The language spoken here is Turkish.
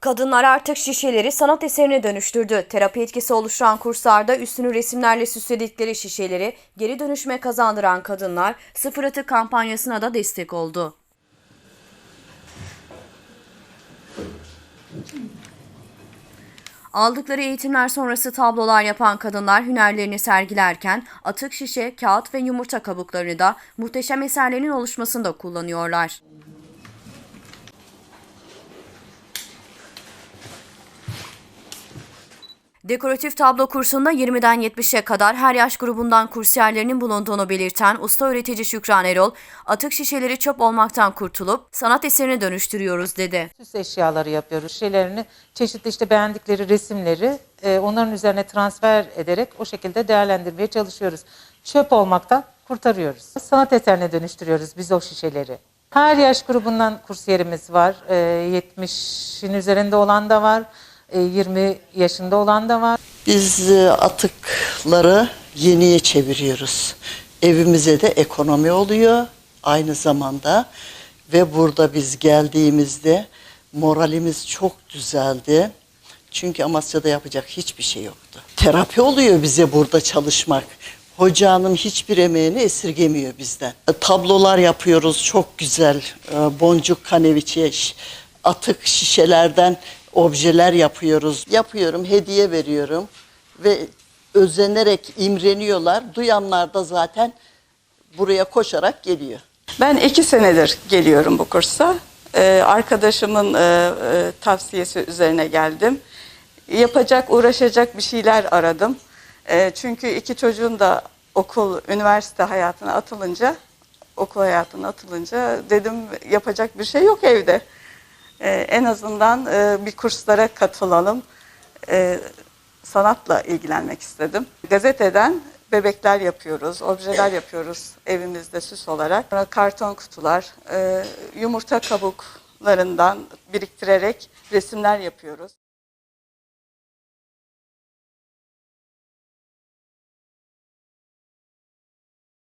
Kadınlar artık şişeleri sanat eserine dönüştürdü. Terapi etkisi oluşturan kurslarda üstünü resimlerle süsledikleri şişeleri geri dönüşme kazandıran kadınlar sıfır atık kampanyasına da destek oldu. Aldıkları eğitimler sonrası tablolar yapan kadınlar hünerlerini sergilerken atık şişe, kağıt ve yumurta kabuklarını da muhteşem eserlerin oluşmasında kullanıyorlar. Dekoratif tablo kursunda 20'den 70'e kadar her yaş grubundan kursiyerlerinin bulunduğunu belirten usta öğretici Şükran Erol, atık şişeleri çöp olmaktan kurtulup sanat eserine dönüştürüyoruz dedi. süs eşyaları yapıyoruz. Şeylerini çeşitli işte beğendikleri resimleri e, onların üzerine transfer ederek o şekilde değerlendirmeye çalışıyoruz. Çöp olmaktan kurtarıyoruz. Sanat eserine dönüştürüyoruz biz o şişeleri. Her yaş grubundan kursiyerimiz var. E, 70'in üzerinde olan da var. E, 20 yaşında olan da var. Biz e, atıkları yeniye çeviriyoruz. Evimize de ekonomi oluyor aynı zamanda ve burada biz geldiğimizde moralimiz çok düzeldi. Çünkü Amasya'da yapacak hiçbir şey yoktu. Terapi oluyor bize burada çalışmak. Hoca hanım hiçbir emeğini esirgemiyor bizden. E, Tablolar yapıyoruz çok güzel. E, Boncuk kaneviçe, atık şişelerden objeler yapıyoruz. Yapıyorum, hediye veriyorum ve özenerek imreniyorlar. Duyanlar da zaten buraya koşarak geliyor. Ben iki senedir geliyorum bu kursa. Ee, arkadaşımın e, e, tavsiyesi üzerine geldim. Yapacak, uğraşacak bir şeyler aradım. E, çünkü iki çocuğun da okul, üniversite hayatına atılınca, okul hayatına atılınca dedim yapacak bir şey yok evde. E, en azından e, bir kurslara katılalım. E, sanatla ilgilenmek istedim. Gazeteden bebekler yapıyoruz, objeler yapıyoruz evimizde süs olarak. Sonra karton kutular, e, yumurta kabuklarından biriktirerek resimler yapıyoruz.